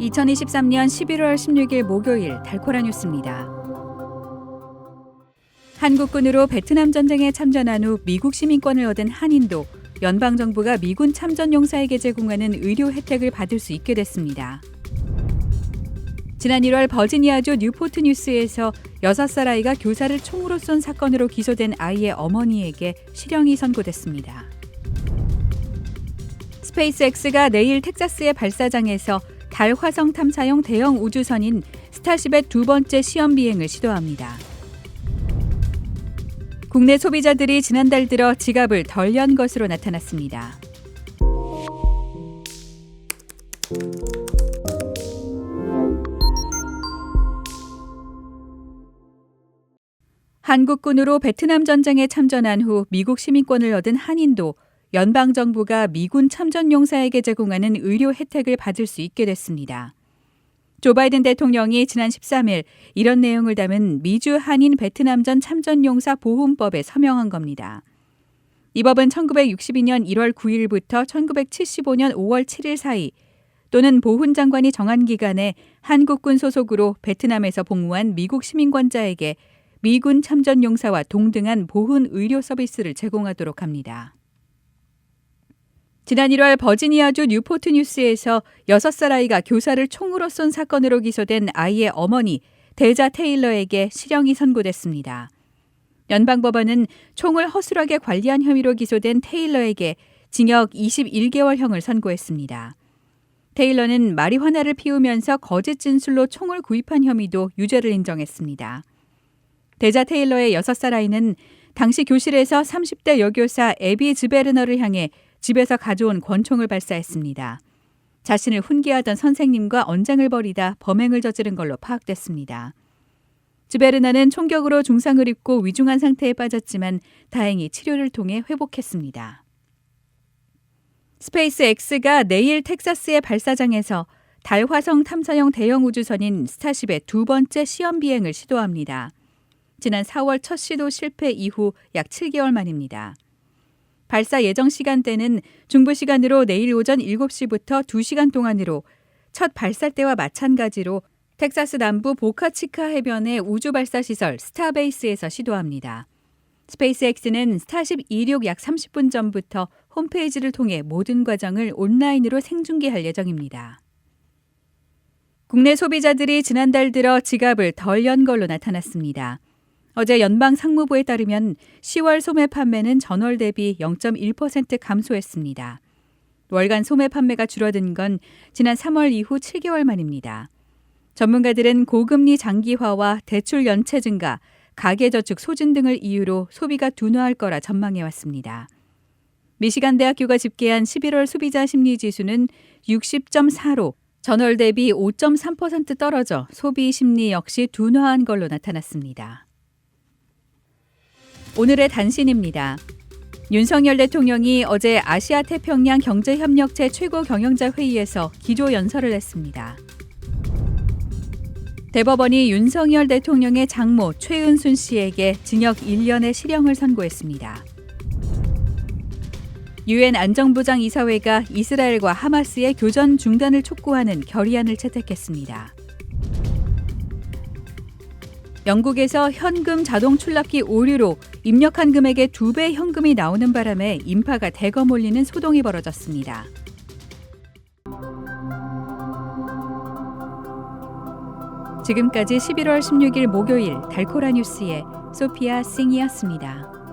2023년 11월 16일 목요일 달코라 뉴스입니다. 한국군으로 베트남 전쟁에 참전한 후 미국 시민권을 얻은 한인도 연방 정부가 미군 참전 용사에게 제공하는 의료 혜택을 받을 수 있게 됐습니다. 지난 1월 버지니아주 뉴포트 뉴스에서 6살 아이가 교사를 총으로 쏜 사건으로 기소된 아이의 어머니에게 실형이 선고됐습니다. 스페이스X가 내일 텍사스의 발사장에서 달 화성 탐사용 대형 우주선인 스타쉽의 두 번째 시험 비행을 시도합니다. 국내 소비자들이 지난달 들어 지갑을 덜 연 것으로 나타났습니다. 한국군으로 베트남 전쟁에 참전한 후 미국 시민권을 얻은 한인도 연방 정부가 미군 참전 용사에게 제공하는 의료 혜택을 받을 수 있게 됐습니다. 조 바이든 대통령이 지난 13일 이런 내용을 담은 미주 한인 베트남전 참전 용사 보훈법에 서명한 겁니다. 이 법은 1962년 1월 9일부터 1975년 5월 7일 사이 또는 보훈 장관이 정한 기간에 한국군 소속으로 베트남에서 복무한 미국 시민권자에게 미군 참전 용사와 동등한 보훈 의료 서비스를 제공하도록 합니다. 지난 1월 버지니아주 뉴포트 뉴스에서 6살 아이가 교사를 총으로 쏜 사건으로 기소된 아이의 어머니 대자 테일러에게 실형이 선고됐습니다. 연방법원은 총을 허술하게 관리한 혐의로 기소된 테일러에게 징역 21개월형을 선고했습니다. 테일러는 마리화나를 피우면서 거짓 진술로 총을 구입한 혐의도 유죄를 인정했습니다. 대자 테일러의 6살 아이는 당시 교실에서 30대 여교사 에비 즈베르너를 향해 집에서 가져온 권총을 발사했습니다. 자신을 훈계하던 선생님과 언쟁을 벌이다 범행을 저지른 걸로 파악됐습니다. 즈베르나는 총격으로 중상을 입고 위중한 상태에 빠졌지만 다행히 치료를 통해 회복했습니다. 스페이스 X가 내일 텍사스의 발사장에서 달 화성 탐사용 대형 우주선인 스타쉽의 두 번째 시험 비행을 시도합니다. 지난 4월 첫 시도 실패 이후 약 7개월 만입니다. 발사 예정 시간대는 중부 시간으로 내일 오전 7시부터 2시간 동안으로 첫 발사 때와 마찬가지로 텍사스 남부 보카치카 해변의 우주 발사 시설 스타베이스에서 시도합니다. 스페이스X는 스타쉽 이륙 약 30분 전부터 홈페이지를 통해 모든 과정을 온라인으로 생중계할 예정입니다. 국내 소비자들이 지난달 들어 지갑을 덜 연 걸로 나타났습니다. 어제 연방 상무부에 따르면 10월 소매 판매는 전월 대비 0.1% 감소했습니다. 월간 소매 판매가 줄어든 건 지난 3월 이후 7개월 만입니다. 전문가들은 고금리 장기화와 대출 연체 증가, 가계저축 소진 등을 이유로 소비가 둔화할 거라 전망해 왔습니다. 미시간 대학교가 집계한 11월 소비자 심리 지수는 60.4로 전월 대비 5.3% 떨어져 소비 심리 역시 둔화한 걸로 나타났습니다. 오늘의 단신입니다. 윤석열 대통령이 어제 아시아 태평양 경제협력체 최고 경영자 회의에서 기조 연설을 했습니다. 대법원이 윤석열 대통령의 장모 최은순 씨에게 징역 1년의 실형을 선고했습니다. 유엔 안정부장 이사회가 이스라엘과 하마스의 교전 중단을 촉구하는 결의안을 채택했습니다. 영국에서 현금 자동 출납기 오류로 입력한 금액의 두 배 현금이 나오는 바람에 인파가 대거 몰리는 소동이 벌어졌습니다. 지금까지 11월 16일 목요일 달코라 뉴스의 소피아 싱이었습니다.